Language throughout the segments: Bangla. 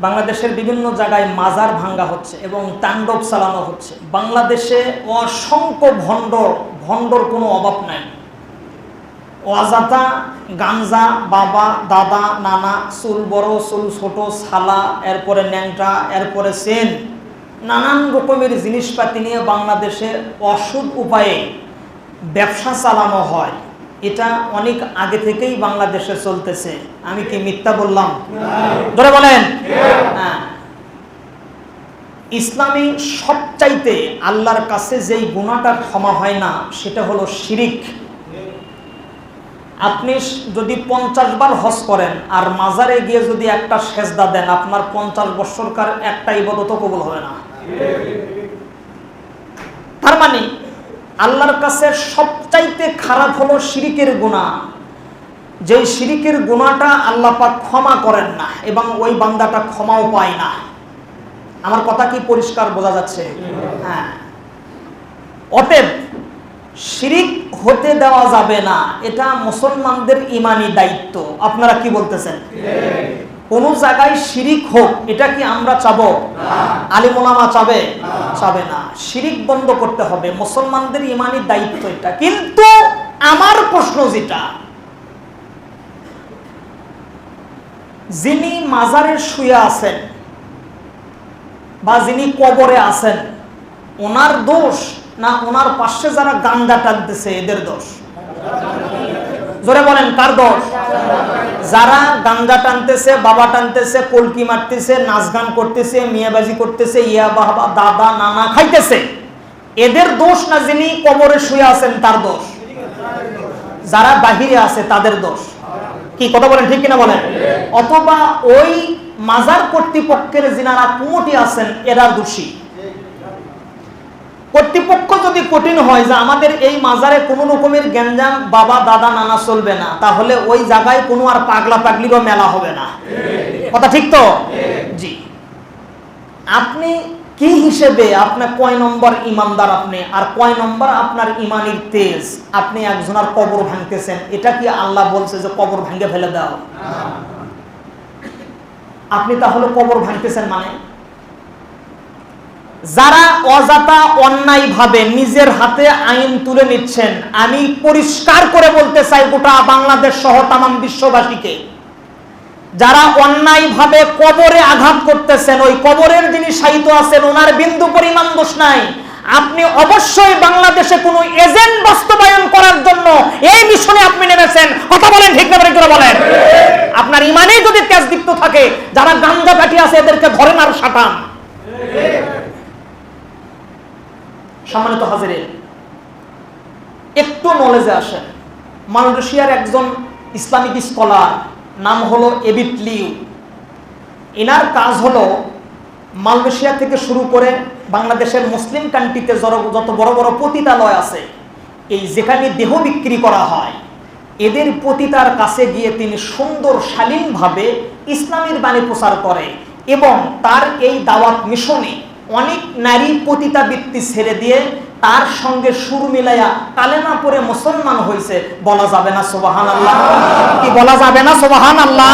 বাংলাদেশের বিভিন্ন জায়গায় মাজার ভাঙ্গা হচ্ছে এবং তাণ্ডব চালানো হচ্ছে। বাংলাদেশে অসংখ্য ভণ্ড ভণ্ডর কোনো অভাব নাই। অজাতা, গাঞ্জা, বাবা, দাদা, নানা, চুল বড়, চুল ছোট ছালা এরপরে ন্যাংটা, এরপরে সেন, নানান রকমের জিনিসপাতি নিয়ে বাংলাদেশে অসুদ উপায়ে ব্যবসা চালানো হয়। এটা অনেক আগে থেকেই বাংলাদেশে চলতেছে। আমি কি মিথ্যা বললাম? ধরে বলেন। হ্যাঁ। ইসলামী সবচাইতে আল্লাহর কাছে যেই গুণাটা ক্ষমা হয় না, সেটা হলো শিরিক। আপনি যদি পঞ্চাশ বার হজ করেন আর মাজারে গিয়ে যদি একটা সেজদা দেন, আপনার পঞ্চাশ বৎসরকার একটা ইবাদত কবুল হবে না। তার মানে আল্লাহর কাছে সবচাইতে খারাপ হলো শিরিকের গুণা যেই শিরিকের গুণাটা পাক ক্ষমা করেন না এবং ওই বান্দাটা ক্ষমাও পায় না। আমার কথা কি পরিষ্কার বোঝা যাচ্ছে? হ্যাঁ। অতএব শিরিক হতে দেওয়া যাবে না, এটা মুসলমানদের ইমানি দায়িত্ব। আপনারা কি বলতেছেন? কোন জায়গায় শিরিক হোক, এটা কি আমরা চাবো? আলিমোলামা চাবে? চাবে না। শিরিক বন্ধ করতে হবে। মুসলমানদের ইমানি দায়িত্ব এটা। কিন্তু আমার প্রশ্ন যেটা, যিনি মাজারে শুয়ে আছেন বা যিনি কবরে আছেন, ওনার দোষ না ওনার পাশে যারা গান্দা টানতেছে, এদের দোষ? জোরে বলেন, কার দোষ? যারা গান্দা টানতেছে, বাবা টানতেছে কলকি মারতেছে, নাচ গান করতেছে, মিয়াবাজি করতেছে, ইয়া বাবা, দাদা, নানা খাইতেছে, এদের দোষ না যিনি কবরে শুয়ে আছেন তার দোষ? যারা বাহিরে আছে তাদের দোষ। কি কথা বলেন, ঠিক কিনা বলেন? অথবা ওই মাজার কর্তৃপক্ষের যিনারা কুমটি আছেন, এরা দোষী। কর্তৃপক্ষ যদি কঠিন হয় যে আমাদের এই মাজারে কোনো রকমের গ্যাঞ্জাম বাবা, দাদা, নানা চলবে না, তাহলে ওই জায়গায় কোনো আর পাগলা পাগলিরও মেলা হবে না। কথা ঠিক তো? জি। আপনি কি হিসেবে আপনার কয় নম্বর ইমানদার আপনি? আর কয় নম্বর আপনার ইমানির তেজ? আপনি একজনের কবর ভাঙতেছেন, এটা কি আল্লাহ বলছে যে কবর ভাঙে ফেলে দাও? আপনি তাহলে কবর ভাঙতেছেন মানে? যারা অজাতা অন্যায় ভাবে নিজের হাতে আইন তুলে নিচ্ছেন, আমি পরিষ্কার করে বলতে চাই গোটা বাংলাদেশ সহ তামাম বিশ্ববাসীকে, যারা অন্যায় ভাবে কবরে আঘাত করতেছেন, ওই কবরের যিনি সাহিত্য আছেন, ওনার বিন্দু পরিমাণ দোষ নাই। আপনি অবশ্যই বাংলাদেশে কোনো এজেন্ট বাস্তবায়ন করার জন্য এই মিশনে আপনি নেমেছেন। কথা বলেন ঠিক না করে বলেন। আপনার ইমানে যদি তেজদীপ্ত থাকে, যারা গাঞ্জা কাটি আছে, এদেরকে ধরেন আর সাটান। সম্মানিত হাজিরে একটু নলেজে আসেন। মালয়েশিয়ার একজন ইসলামিক স্কলার নাম হলো এবিট লিউ। এনার কাজ হলো মালয়েশিয়া থেকে শুরু করে বাংলাদেশের মুসলিম কান্ট্রিতে যত বড় বড় পতিতালয় আছে, এই যেখানে দেহ বিক্রি করা হয়, এদের পতিতার কাছে গিয়ে তিনি সুন্দর শালীনভাবে ইসলামের বাণী প্রচার করে এবং তার এই দাওয়াত মিশনে অনেক নারী পতিতাবৃত্তি ছেড়ে দিয়ে তার সঙ্গে সুর মিলাইয়া কালেমা পরে মুসলমান হয়েছে বলা যাবে না সোবাহান আল্লাহ কি বলা যাবে না সোবাহান আল্লাহ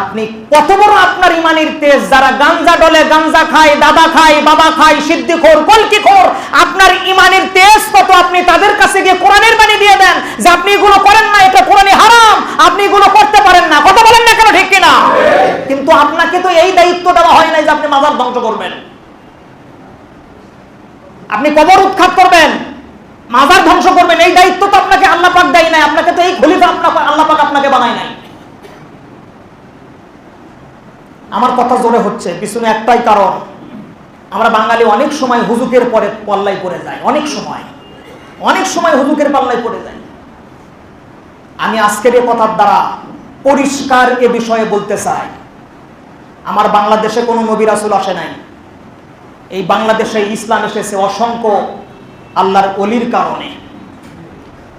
আপনি কত বড় আপনার ইমানের তেজ, যারা গাঞ্জা ডলে, গাঞ্জা খায়, দাদা খায়, বাবা খায়, সিদ্দিখোর কলকিখোর আপনার ইমানের তেজ কত আপনি তাদের কাছে গিয়ে কোরআনের বাণী দিয়ে দেন যে আপনি এগুলো করেন না, এটা কোরআনে হারাম, আপনি এগুলো করতে পারেন না। কথা বলেন না কেন ঠিক কিনা? কিন্তু আপনাকে তো এই দায়িত্ব দেওয়া হয় নাই যে আপনি মাজার ধ্বংস করবেন। আপনি কবর উৎখাত করবেন, মাজার ধ্বংস করবেন, এই দায়িত্ব তো আপনাকে আল্লাহ পাক দেয় নাই, আপনাকে তো এই খলিফা আপনাকে আল্লাহ পাক আপনাকে বানায় নাই। আমার কথা জোরে হচ্ছে, পিছনে একটাই কারণ, আমরা বাঙালি অনেক সময় হুজুকের পরে পাল্লাই পড়ে যায় অনেক সময়। অনেক সময় হুজুকের পাল্লাই পড়ে যায় আমি আজকের এই কথার দ্বারা পরিষ্কার এ বিষয়ে বলতে চাই, আমার বাংলাদেশে কোনো নবী রাসুল আসে নাই। এই বাংলাদেশে ইসলাম এসেছে অসংখ্য আল্লাহর অলির কারণে।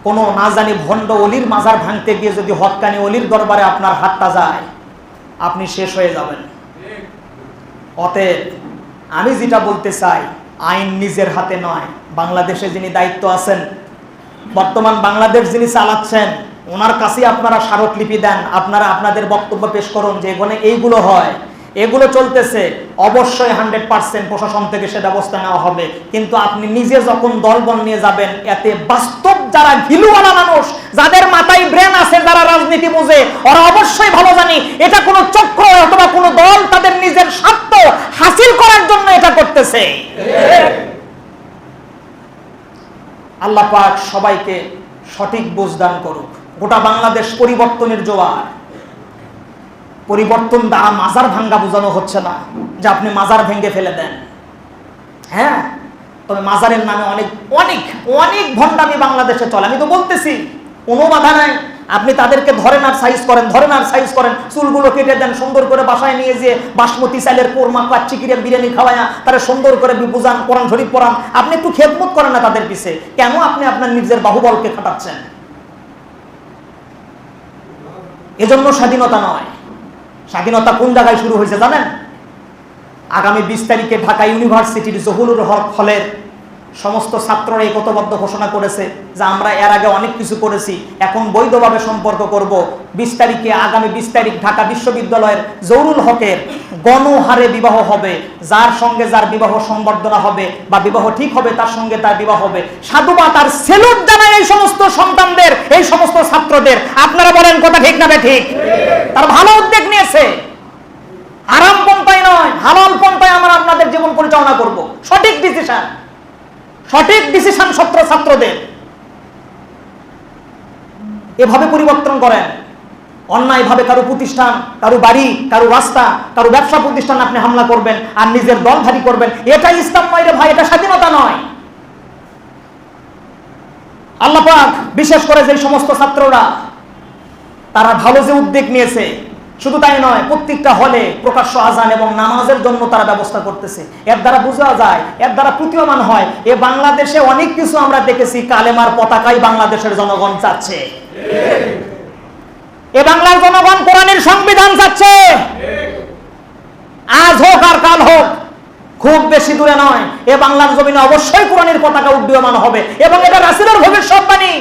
কোনো না জানি ভণ্ড অলির মাজার ভাঙতে গিয়ে যদি হকানি অলির দরবারে আপনার হাতটা যায়, আপনি শেষ হয়ে যাবেন। অতএব আমি যেটা বলতে চাই, আইন নিজের হাতে নয়। বাংলাদেশে যিনি দায়িত্ব আছেন, বর্তমান বাংলাদেশ যিনি চালাচ্ছেন, ওনার কাছেই আপনারা স্মারকলিপি দেন। আপনারা আপনাদের বক্তব্য পেশ করুন যে এখানে এইগুলো হয়। এগুলো চলতেছে, অবশ্যই হান্ড্রেড পার্সেন্ট প্রশাসন থেকে সে ব্যবস্থা নেওয়া হবে। কিন্তু আপনি নিজে যখন দলবল নিয়ে যাবেন, এতে বাস্তব যারা ঘিলুওয়ালা মানুষ, যাদের মাথায় ব্রেন আছে, যারা রাজনীতি বোঝে, ওরা অবশ্যই ভালো জানি, এটা কোনো চক্র অথবা কোনো দল তাদের নিজের স্বার্থ হাসিল করার জন্য এটা করতেছে। আল্লাহ পাক সবাইকে সঠিক বুঝদান করুক। গোটা বাংলাদেশ পরিবর্তনের জোয়ার। পরিবর্তন দ্বারা মাজার ভাঙ্গা বোঝানো হচ্ছে না, যে আপনি মাজার ভেঙে ফেলে দেন। হ্যাঁ? তবে মাজারের নামে অনেক অনেক অনেক ভণ্ডামি বাংলাদেশে চলে। আমি তো বলতেছি, কোনো বাধা নাই। আপনি তাদেরকে ধরেন আর সাইজ করেন, ধরেন আর সাইজ করেন। চুলগুলো কেটে দেন, সুন্দর করে বাসায় নিয়ে যেয়ে বাসমতি চালের কোরমা, কাচ্চি কিরে বিরিয়ানি খাওয়ায়া তারা সুন্দর করে বুঝান কোরআন শরীফ পড়ান। আপনি একটু খেদমত করেন না তাদের পিছে। কেন আপনি আপনার নিজের বাহুবলকে খাটাচ্ছেন? এজন্য স্বাধীনতা নয়। স্বাধীনতা কোন জায়গায় শুরু হয়েছে জানেন? আগামী বিশ তারিখে ঢাকা ইউনিভার্সিটির জহুরুল হক হলের সমস্ত ছাত্ররা একতবদ্ধ ঘোষণা করেছে যে আমরা এর আগে অনেক কিছু করেছি। এখন বৈধভাবে সম্পর্ক করব। বিশ তারিখে, আগামী বিশ তারিখ ঢাকা বিশ্ববিদ্যালয়ের জহুরুল হকের গণহারে বিবাহ হবে। যার সঙ্গে যার বিবাহ সম্বর্ধনা হবে বা বিবাহ ঠিক হবে, তার সঙ্গে তার বিবাহ হবে। সাধুবা তার সেলুট জানায় এই সমস্ত সন্তানদের, এই সমস্ত ছাত্রদের। আপনারা বলেন, কথা ঠিক না ঠিক তার ভালো উদ্যোগ নিয়েছে। আরাম পন্থায় নয়, হালাল পন্থায় আমরা আপনাদের জীবন পরিচালনা করব। সঠিক ডিসিশন সঠিক ডিসিশন ছাত্র ছাত্রদের। এভাবে পরিবর্তন করেন। অন্যায়ভাবে কারও প্রতিষ্ঠান, কারও বাড়ি, কারও রাস্তা, কারও ব্যবসা প্রতিষ্ঠান আপনি হামলা করবেন আর নিজের দলধারী করবেন। এটা ইসলাম নয় রে ভাই, এটা স্বাধীনতা নয়। আল্লাহ পাক, বিশেষ করে যে সমস্ত ছাত্ররা, তারা ভালো যে উদ্যোগ নিয়েছে শুধু তাই নয়, প্রত্যেকটা হলে প্রকাশ্য আজান এবং নামাজের জন্য তারা ব্যবস্থা করতেছে। এর দ্বারা বোঝা যায়, এর দ্বারা প্রতীয়মান হয়, এ বাংলাদেশে অনেক কিছু আমরা দেখেছি, কালেমার পতাকাই বাংলাদেশের জনগণ চাচ্ছে। এ বাংলার জনগণ কোরআনের সংবিধান চাচ্ছে। আজ হোক আর কাল হোক, খুব বেশি দূরে নয়, এ বাংলার জমিনে অবশ্যই কোরআনের পতাকা উড্ডীয়মান হবে এবং এটা রাসিলের ভবিষ্যৎবাণী।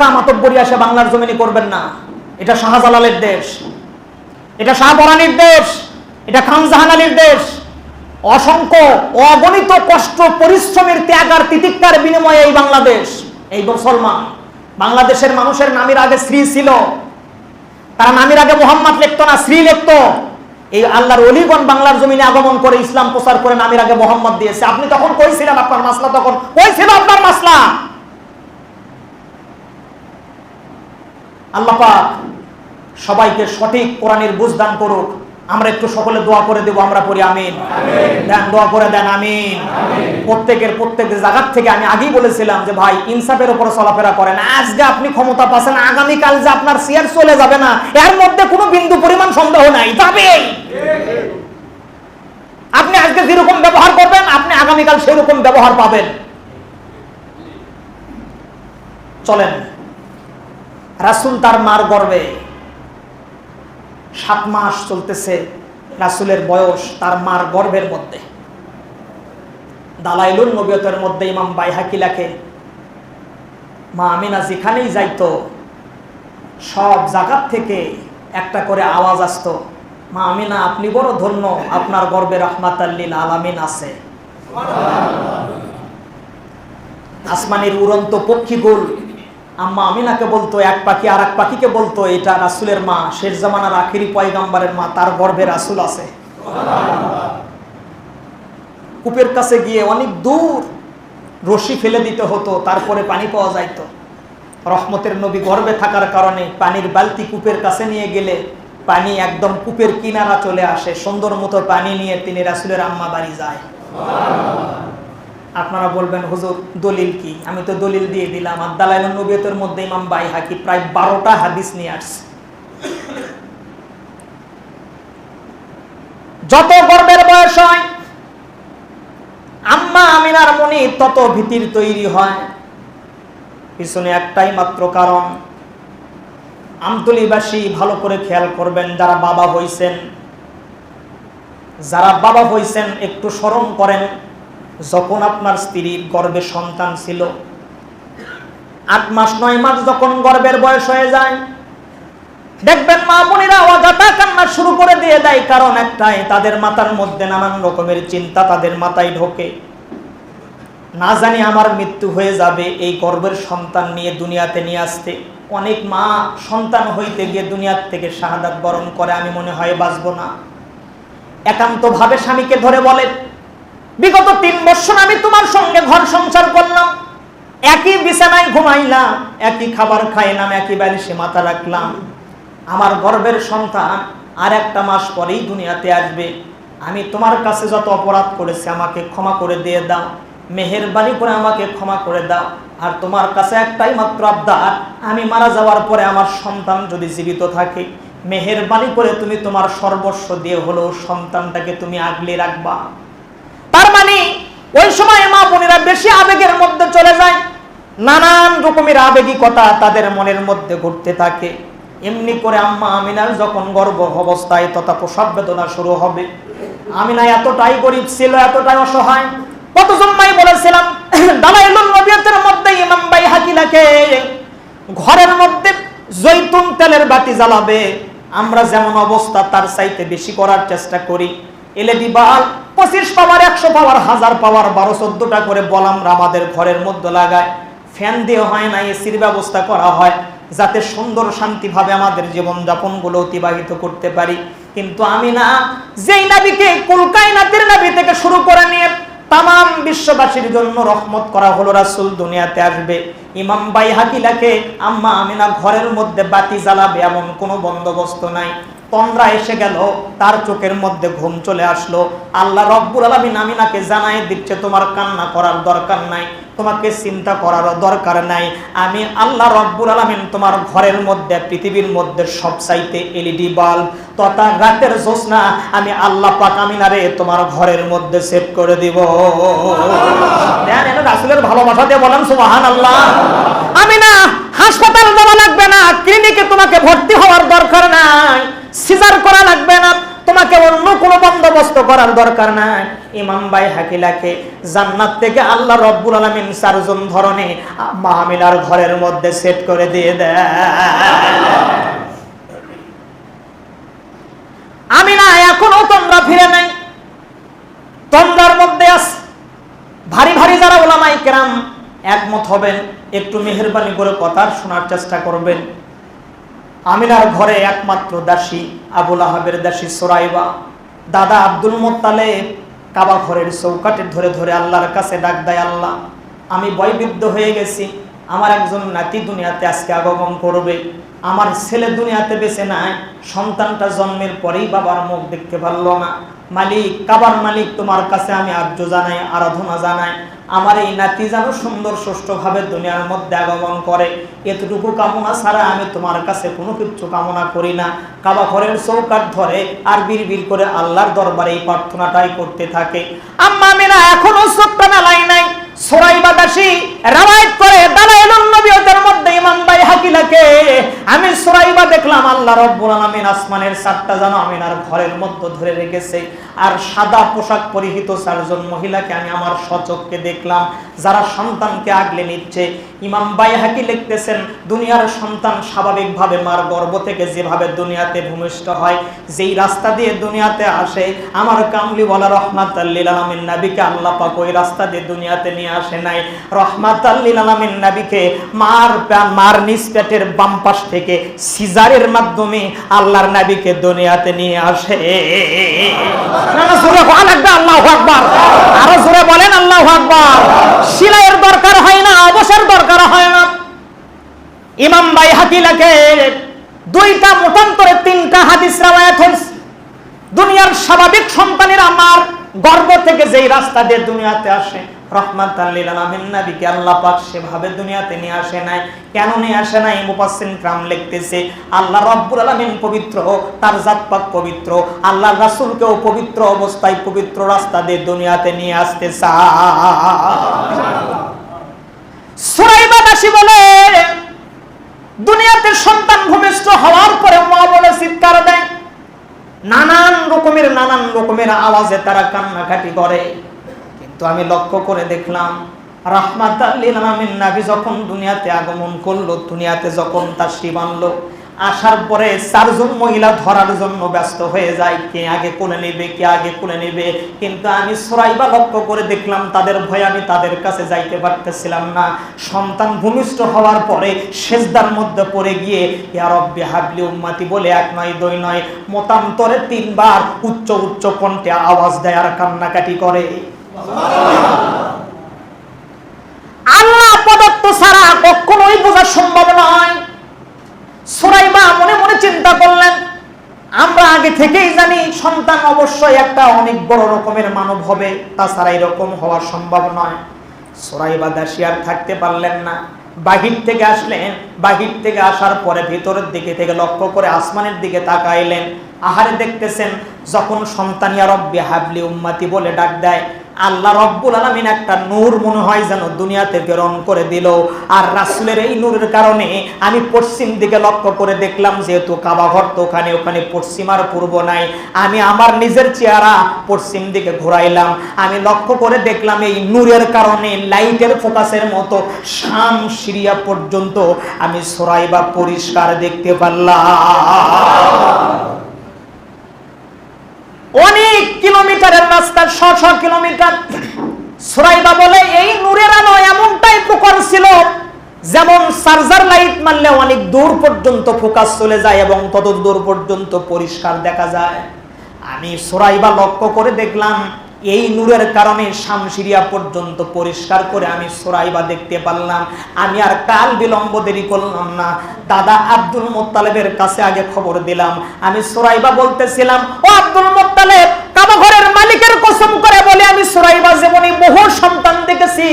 টাটকা মাতব্বরি আসে বাংলার জমিনে করবেন না। এটা শাহজালালের দেশ। এটা শাহপরানির দেশ। এটা খানজাহান আলীর দেশ। অসংখ্য অগণিত কষ্ট, পরিশ্রমের ত্যাগ আর তিতিক্ষার বিনিময়ে এই বাংলাদেশ, এই মুসলমান। বাংলাদেশের মানুষের নামের আগে শ্রী ছিল। তারা নামের আগে মোহাম্মদ লিখতো না শ্রী লিখতো। এই আল্লাহর অলিগণ বাংলার জমিনে আগমন করে ইসলাম প্রচার করে নামের আগে মোহাম্মদ দিয়েছে। আপনি তখন কইছিলেন আপনার মাসলা? তখন কই ছিল আপনার মাসলা? আল্লাহ পাক সবাইকে সঠিক কোরআনের বুঝদান করুক। আমরা একটু সকলে দোয়া করে দেব আমরা পড়ি আমিন। দেন দোয়া করে দেন আমিন। প্রত্যেকের প্রত্যেক জায়গার থেকে আমি আগেই বলেছিলাম যে ভাই ইনসাফের উপরে চলাফেরা করেন। আজকে আপনি ক্ষমতা পাচ্ছেন আগামীকাল যে আপনার শেয়ার চলে যাবে না এর মধ্যে কোনো বিন্দু পরিমাণ সন্দেহ নাই যাবেই। আপনি আজকে যেরকম ব্যবহার করবেন আপনি আগামীকাল সেরকম ব্যবহার পাবেন। চলেন। রাসুল তার মার গর্বে সাত মাস চলতেছে রাসুলের বয়স তার মার গর্ভের মধ্যে। দালাইলুন নবিয়তের মধ্যে ইমাম বাইহাকি লেখে মা আমিনা যেখানেই যাইতো সব জায়গার থেকে একটা করে আওয়াজ আসতো মা আমিনা আপনি বড় ধন্য আপনার গর্বে রহমাত আল্লিল আলামিন আছে। আসমানের উড়ন্ত পক্ষীগুল আম্মা আমিনাকে বলতো, এক পাখি আর এক পাখিকে বলতো, এটা রাসুলের মা, শেষ জামানার আখিরি পয়গাম্বারের মা, তার গর্ভে রাসুল আছে। কূপের কাছে গিয়ে অনেক দূর রশি ফেলে দিতে হতো, তারপরে পানি পাওয়া যাইত। রহমতের নবী গর্বে থাকার কারণে পানির বালতি কূপের কাছে নিয়ে গেলে পানি একদম কূপের কিনারা চলে আসে, সুন্দর মতো পানি নিয়ে তিনি রাসুলের আম্মা বাড়ি যায়। আপনারা বলবেন, হুজুর, দলিল কি? আমি তো দলিল দিয়ে দিলাম। আর দালাইল নবিয়তের মধ্যে ইমাম বাই হাকি প্রায় বারোটা হাদিস নিয়ে আসছে। যত গর্বের বয়স হয়, আম্মা আমিনার মনে তত ভীতির তৈরি হয়। পিছনে একটাই মাত্র কারণ, আমতলিবাসী ভালো করে খেয়াল করবেন, যারা বাবা হইছেন, যারা বাবা হইছেন, একটু স্মরণ করেন। যখন আপনার স্ত্রীর গর্ভে সন্তান ছিল, আট মাস নয় মাস যখন গর্ভের বয়স হয়ে যায়, দেখবেন মা বোনেরা অযথা কান্না শুরু করে দিয়ে দেয়, কারণ একটাই, তাদের মাথার মধ্যে নানান রকমের চিন্তা তাদের মাথায় ঢোকে। না জানি আমার মৃত্যু হয়ে যাবে এই গর্বের সন্তান নিয়ে দুনিয়াতে নিয়ে আসতে। অনেক মা সন্তান হইতে গিয়ে দুনিয়ার থেকে শাহাদাত বরণ করে, আমি মনে হয় বাঁচবো না। একান্তভাবে স্বামীকে ধরে বলে বিগত তিন বছর আমি তোমার সঙ্গে ঘর সংসার করলাম। একই বিছানায় ঘুমাইলাম, একই খাবার খাইলাম, একই বালিশে মাথা রাখলাম। আমার গর্বের সন্তান আর একটা মাস পরেই দুনিয়াতে আসবে। আমি তোমার কাছে যত অপরাধ করেছি আমাকে ক্ষমা করে দিয়ে দাও। মেহেরবানি করে আমাকে ক্ষমা করে দাও। আর তোমার কাছে একটাই মাত্র আবদার, আমি মারা যাওয়ার পরে আমার সন্তান যদি জীবিত থাকে, মেহেরবানি করে তুমি তোমার সর্বস্ব দিয়ে হলেও সন্তানটাকে তুমি আগলে রাখবা। তার মানে ওই সময় মা বোনেরা বেশি আবেগের মধ্যে চলে যায়। নানান রকমের আবেগিকতা তাদের মনের মধ্যে ঘটতে থাকে। এমনি করে আম্মা আমিনার যখন গর্ভ অবস্থায় তথা প্রসব বেদনা শুরু হবে। আমিনা এতটাই গরিব ছিল, এতটাই অসহায়। কত জন্মাই বলেছিলাম দালাইলুল নবিয়তের মধ্যে ইমাম বাই হাকিলাকে ঘরের মধ্যে জৈতুন তেলের বাতি জ্বালাবে। আমরা যেমন অবস্থা তার চাইতে বেশি করার চেষ্টা করি। এলইডি বাল্ব পঁচিশ পাওয়ার, একশো পাওয়ার, হাজার পাওয়ার, বারো চোদ্দটা করে আমাদের ঘরের মধ্যে লাগায়। ফ্যান দিয়ে হয় না, এসির ব্যবস্থা করা হয় যাতে সুন্দর শান্তিভাবে আমাদের জীবনযাপনগুলো অতিবাহিত করতে পারি। কিন্তু আমি না, যেই নাবিকে কুলকাইনাতের নাবি থেকে শুরু করে নিয়ে তাম বিশ্ববাসীর জন্য রহমত করা হলো রাসুল দুনিয়াতে আসবে। ইমাম বাই হাকিলাকে আম্মা আমিনা ঘরের মধ্যে বাতি জ্বালাবে, এমন কোনো বন্দোবস্ত নাই। তন্দ্রা এসে গেল, তার চোখের মধ্যে ঘুম চলে আসলো। আল্লাহ রব্বুল আলমিন আমিনাকে জানাই দিচ্ছে, তোমার কান্না করার দরকার নাই, তোমাকে চিন্তা করার দরকার নাই। আমি আল্লাহ রব্বুল আলমিন তোমার ঘরের মধ্যে, পৃথিবীর মধ্যে সব চাইতে এলইডি বাল্ব, তথা রাতের জোসনা আমি আল্লাহ পাক আমিনারে তোমার ঘরের মধ্যে সেট করে দিব। দেন রাসুলের ভালোবাসা দিয়ে বলেন সুবাহান আল্লাহ আমি না হাসপাতাল যাওয়া লাগবে না, ক্লিনিকে তোমাকে ভর্তি হওয়ার দরকার নাই। সিজার করা লাগবে না। তোমাকে অন্য কোনো বন্দোবস্ত করার দরকার নাই। ইমাম বাই হাকিলাকে জান্নাত থেকে আল্লাহ রব্বুল আলমিন চারজন ধরনে মাহমিলার ঘরের মধ্যে সেট করে দিয়ে দেয়। আমি না, এখনও তোমরা ফিরে নাই। তন্দ্রার মধ্যে আস, ভারী ভারী যারা ওলামাই কেরাম একমত হবেন, একটু মেহরবানি করে কথা শোনার চেষ্টা করবেন। আমিনার ঘরে একমাত্র দাসী আবুল আহাবের দাসী সোরাইবা। দাদা আব্দুল মোত্তালে কাবা ঘরের চৌকাটে ধরে ধরে আল্লাহর কাছে ডাক দেয়, আল্লাহ, আমি বয়বৃদ্ধ হয়ে গেছি। আমার একজন নাতি দুনিয়াতে আজকে আগমন করবে। আমার ছেলে দুনিয়াতে বেছে নাই। সন্তানটা জন্মের পরেই বাবার মুখ দেখতে পারল না। মালিক, কাবার মালিক তোমার কাছে আমি আর্য জানাই, আরাধনা জানাই। আমার এই নাতি যেন সুন্দর, সুষ্ঠুভাবে দুনিয়ার মধ্যে আগমন করে। এতটুকু কামনা ছাড়া আমি তোমার কাছে কোনো কিছু কামনা করি না। কাবা ঘরের চৌকাট ধরে আর বীর বীর করে আল্লাহর দরবারে এই প্রার্থনাটাই করতে থাকে। আম্মা মেনা এখনও চোখটা মেলাই নাই সোরাইবাদাসী রামায়ত করে মধ্যে হাকিলাকে আমি সুরাইবা দেখলাম, আল্লাহ রব্বুল আলামিন আসমানের সাতটা জানো আমিনার ঘরের মধ্যে ধরে রেখেছে। আর সাদা পোশাক পরিহিত চারজন মহিলাকে আমি আমার সচককে দেখলাম, যারা সন্তানকে আগলে নিচ্ছে। ইমাম বাই হাকি লিখতেছেন, দুনিয়ার সন্তান স্বাভাবিকভাবে মার গর্ভ থেকে যেভাবে দুনিয়াতে ভূমিষ্ঠ হয়, যেই রাস্তা দিয়ে দুনিয়াতে আসে, আমার কামলি বলা রহমাত আল্লিল আলমিন নাবিকে আল্লাহ পাক ওই রাস্তা দিয়ে দুনিয়াতে নিয়ে আসে নাই। রহমাত আল্লিল আলমিন নাবিকে মার মার নিজ পেটের বাম পাশ থেকে সিজারের মাধ্যমে আল্লাহর নাবিকে দুনিয়াতে নিয়ে আসে। আল্লাহু আকবার। আরও জোরে বলেন, আল্লাহ আকবার। সিলাইয়ের দরকার হয় না, অবসর দরকার করা হয় না। ইমাম বাই দুইটা মতান্তরে তিনটা হাদিস হয়েছে দুনিয়ার স্বাভাবিক সন্তানের আমার গর্ব থেকে যেই রাস্তা দিয়ে দুনিয়াতে আসে রহমান তাল্লিল আলমিন নবীকে আল্লাহ পাক সেভাবে দুনিয়াতে নিয়ে আসে নাই। কেন নিয়ে আসে নাই? মুপাসিন লিখতেছে, আল্লাহ রব্বুল আলমিন পবিত্র, তার জাত পাক পবিত্র আল্লাহ রাসুলকেও পবিত্র অবস্থায় পবিত্র রাস্তা দিয়ে দুনিয়াতে নিয়ে আসতে সুরাইবা দাসী বলে, দুনিয়াতে সন্তান ভূমিষ্ঠ হওয়ার পরে মা বলে চিৎকার দেয়। নানান রকমের নানান রকমের আওয়াজে তারা কান্নাকাটি করে। কিন্তু আমি লক্ষ্য করে দেখলাম রাহমাত আল্লিল আলামিন নাবি যখন দুনিয়াতে আগমন করল, দুনিয়াতে যখন তার শিব আনলো আসার পরে চারজন মহিলা ধরার জন্য ব্যস্ত হয়ে যায়। কে আগে কোলে নেবে, কে আগে কোলে নেবে। কিন্তু আমি সরাইবা লক্ষ্য করে দেখলাম, তাদের ভয়ে আমি তাদের কাছে যাইতে পারতেছিলাম না। সন্তান ভূমিষ্ঠ হওয়ার পরে সেজদার মধ্যে পড়ে গিয়ে, ইয়া রব্বি হাবলি উম্মাতি বলে এক নয়, দুই নয়, মতান্তরে তিনবার উচ্চ উচ্চ কণ্ঠে আওয়াজ দেয় আর কান্নাকাটি করে। আল্লাহ প্রদত্ত ছাড়া কখনোই বোঝা সম্ভব নয় সুরাইবা মনে মনে চিন্তা করলেন আমরা আগে থেকেই জানি সন্তান অবশ্যই একটা অনেক বড় রকমের মানব হবে, তাছাড়া এরকম হওয়া সম্ভব নয়। সরাইবা দাসী আর থাকতে পারলেন না। বাহির থেকে আসলেন, বাহির থেকে আসার পরে ভিতরের দিকে থেকে লক্ষ্য করে আসমানের দিকে তাকাইলেন। আহারে দেখতেছেন, যখন সন্তানিয়া রব্বি হাবলি উম্মাতি বলে ডাক দেয় আল্লাহ রব্বুল আলমিন একটা নূর মনে হয় যেন দুনিয়াতে প্রেরণ করে দিল। আর রাসুলের এই নূরের কারণে আমি পশ্চিম দিকে লক্ষ্য করে দেখলাম যেহেতু কাবাঘর তো ওখানে ওখানে পশ্চিম আর পূর্ব নাই। আমি আমার নিজের চেহারা পশ্চিম দিকে ঘুরাইলাম। আমি লক্ষ্য করে দেখলাম এই নূরের কারণে লাইটের ফোকাসের মতো শাম সিরিয়া পর্যন্ত আমি সরাইবা পরিষ্কার দেখতে পারলাম। অনেক কিলোমিটারের রাস্তা শ শ কিলোমিটার। সুরাইবা বলে, এই নূরের আলো এমনটাই প্রকার ছিল যেমন চার্জার লাইট মারলে অনেক দূর পর্যন্ত ফোকাস চলে যায় এবং তত দূর পর্যন্ত পরিষ্কার দেখা যায়। আমি সুরাইবা লক্ষ্য করে দেখলাম এই নূরের কারণে শামশিরিয়া পর্যন্ত পরিষ্কার করে আমি সোরাইবা দেখতে পারলাম। আমি আর কাল বিলম্ব দেরি করলাম না। দাদা আব্দুল মোত্তালেবের কাছে আগে খবর দিলাম। আমি সোরাইবা বলতেছিলাম, ও আব্দুল মোত্তালেব মালিকের কসম করে বলে আমি সোরাইবা যেমনই বহু সন্তান দেখেছি।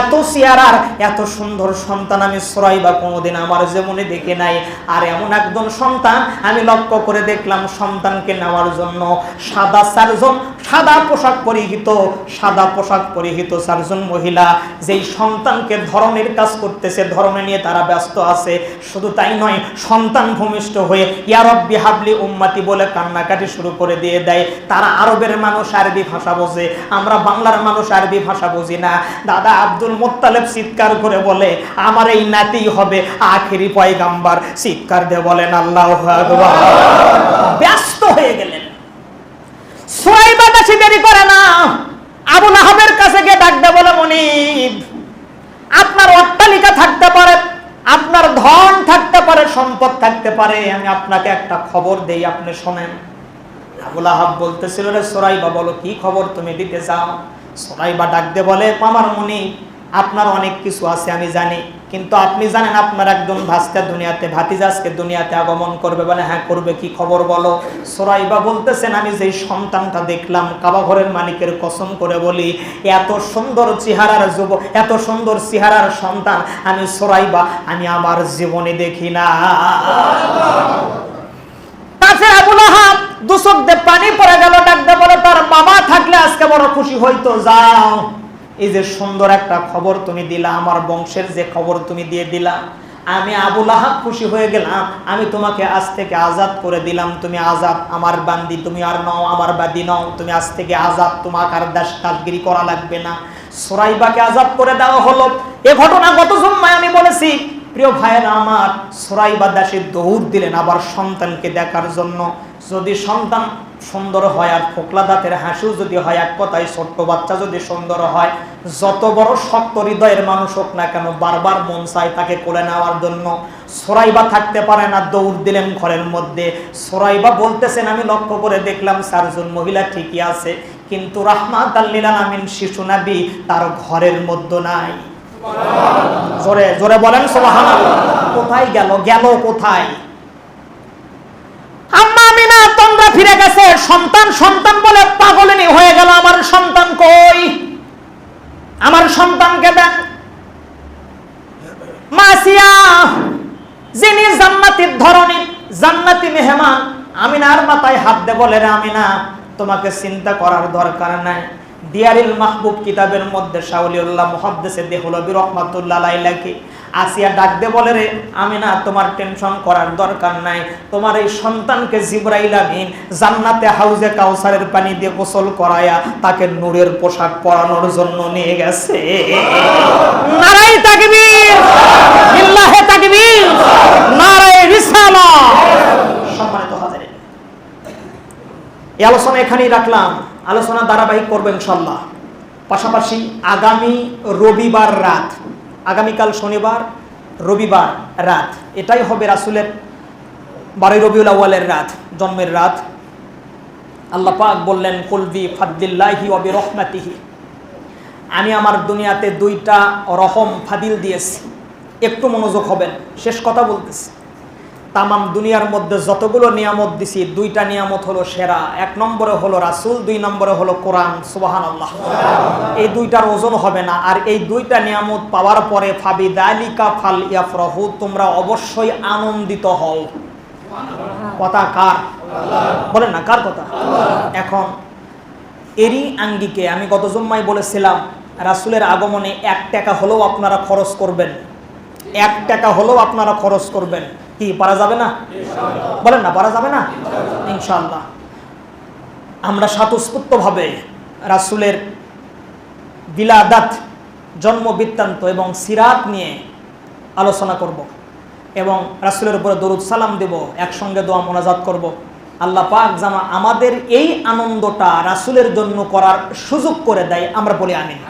এত সিয়ারার এত সুন্দর সন্তান আমি সোরাইবা কোনোদিন আমার যেমনই দেখে নাই। আর এমন একজন সন্তান আমি লক্ষ্য করে দেখলাম সন্তানকে নেওয়ার জন্য সাদা চারজন, সাদা পোশাক পরিহিত, সাদা পোশাক পরিহিত চারজন মহিলা যেই সন্তানকে ধরনের কাজ করতেছে, ধরনে নিয়ে তারা ব্যস্ত আছে। শুধু তাই নয়, সন্তান ভূমিষ্ঠ হয়ে ইয়ারব্বি হাবলি উম্মাতি বলে কান্নাকাটি শুরু করে দিয়ে দেয়। তারা আরবের মানুষ আরবি ভাষা বোঝে, আমরা বাংলার মানুষ আরবি ভাষা বুঝি না। দাদা আব্দুল মোত্তালেব চিৎকার করে বলে, আমার এই নাতি হবে আখেরি পয়গাম্বার। চিৎকার দিয়ে বলেন, আল্লাহ ব্যস্ত হয়ে গেলেন। আপনার ধন থাকতে পারে, সম্পদ থাকতে পারে, আমি আপনাকে একটা খবর দেই, আপনি শোনেন। আবুল আহাব বলতেছিল, রে সোরাইবা, বলো কি খবর? তুমি দিতে চাও? সোরাইবা ডাকতে বলে আমার মনি, আপনার অনেক কিছু আছে, আমি জানি। কিন্তু আপনি জানেন, আপনার একজন ভাস্তা দুনিয়াতে, ভাতিজাজকে দুনিয়াতে আগমন করবে বলে হ্যাঁ করবে, কি খবর বলো? সোরাইবা বলতেছেন, আমি যেই সন্তানটা দেখলাম কাবা ঘরের মালিকের কসম করে বলি, এত সুন্দর চেহারার যুব, এত সুন্দর চেহারার সন্তান, আমি সোরাইবা, আমি আমার জীবনে দেখি না। আবুল আহাব দিয়ে পানি পড়ে গেল, ডাকতে বলে, তার বাবা থাকলে আজকে বড় খুশি হইতো, যাও। এই যে সুন্দর একটা খবর তুমি দিলা, আমার বংশের যে খবর তুমি দিয়ে দিলা। আমি আবুল আহাব খুশি হয়ে গেলাম, আমি তোমাকে আজ থেকে আজাদ করে দিলাম। তুমি আজাদ আমার বান্দি, তুমি আর নও, আমার বাদি নও। তুমি আজ থেকে আজাদ, তোমাকে আর দাস কাজগিরি করা লাগবে না। সোরাইবাকে আজাদ করে দেওয়া হলো। এ ঘটনা গত জন্মায় আমি বলেছি, প্রিয় ভাইয়েরা আমার সোরাইবা দাসে দৌড় দিলেন আবার সন্তানকে দেখার জন্য। যদি সন্তান সুন্দর হয় আর ফোকলা দাঁতের হাসিও যদি হয়, এক কথায় ছোট্ট বাচ্চা যদি সুন্দর হয়, যত বড় শক্ত হৃদয়ের মানুষ হোক না কেন, বারবার মন চায় তাকে কোলে নেওয়ার জন্য। সোরাইবা থাকতে পারে না, দৌড় দিলেন ঘরের মধ্যে। সোরাইবা বলতেছেন, আমি লক্ষ্য করে দেখলাম চারজন মহিলা ঠিকই আছে, কিন্তু রাহমাত আল্লিল আমিন শিশু নাবি তার ঘরের মধ্যে নাই। জোরে জোরে বলেন সোহান কোথায় গেল? গেল কোথায়? আম্মা আমিনা, তোমরা ফিরে গেছে। সন্তান সন্তান বলে পাগলিনী হয়ে গেল। আমার সন্তান কই? আমার সন্তানকে দেন মাসিয়া, যিনি জান্নাতির ধরনী জান্নাতি মেহমান, আমিনার মাথায় হাত দে বলে রে আমিনা, তোমাকে চিন্তা করার দরকার নাই। দিয়ারিল মাহবুব কিতাবের মধ্যে শাউলিউল্লাহ মুহাদ্দিসে দেহলবি রহমাতুল্লাহ আলাইহি আসিয়া ডাক দে বলে রে, আমি না তোমার টেনশন করার দরকার নাই। তোমার এই সন্তানকে জিব্রাইল আমিন জান্নাতে হাউজে কাউসারের পানি দিয়ে গোসল করায়া তাকে নূরের পোশাক পরানোর জন্য নিয়ে গেছে। নারাই তাকবীর বিল্লাহে তাকবীর নারাই ইনশাআল্লাহ সম্মানিত হাজারে এই আলোচনা এখানেই রাখলাম। আলোচনা ধারাবাহিক করবেন ইনশাল্লাহ পাশাপাশি আগামী রবিবার রাত আগামীকাল শনিবার, রবিবার রাত। এটাই হবে রাসুলের, বারোই রবিউল আউ্লের রাত, জন্মের রাত। আল্লাহ পাক বললেন কুলবি ফাদ্দিল্লাহি অবি রহমাতিহি আমি আমার দুনিয়াতে দুইটা রহম, ফাদিল দিয়েছি। একটু মনোযোগ হবেন, শেষ কথা বলতেছি। তামাম দুনিয়ার মধ্যে যতগুলো নিয়ামত দিছি, দুইটা নিয়ামত হলো সেরা। এক নম্বরে হলো রাসুল, দুই নম্বরে হলো কোরআন। সুবাহান আল্লাহ এই দুইটার ওজন হবে না। আর এই দুইটা নিয়ামত পাওয়ার পরে ফাবি দালিকা ফাল ইয়াফরাহু, তোমরা অবশ্যই আনন্দিত হও। কথা কার? বলেন না, কার কথা? এখন, এরই আঙ্গিকে আমি গত জুম্মায় বলেছিলাম, রাসুলের আগমনে এক টাকা হলেও আপনারা খরচ করবেন। এক টাকা হলেও আপনারা খরচ করবেন। কি পারা যাবে না? বলেন না পারা যাবে না? ইনশাল্লাহ আমরা স্বতঃস্ফূর্তভাবে রাসুলের বিলাদাত জন্ম বৃত্তান্ত এবং সিরাত নিয়ে আলোচনা করব এবং রাসুলের উপরে দরুদ সালাম দেব একসঙ্গে দোয়া মোনাজাত করব। আল্লাহ পাক জামা আমাদের এই আনন্দটা রাসুলের জন্য করার সুযোগ করে দেয় আমরা বলি আমিন।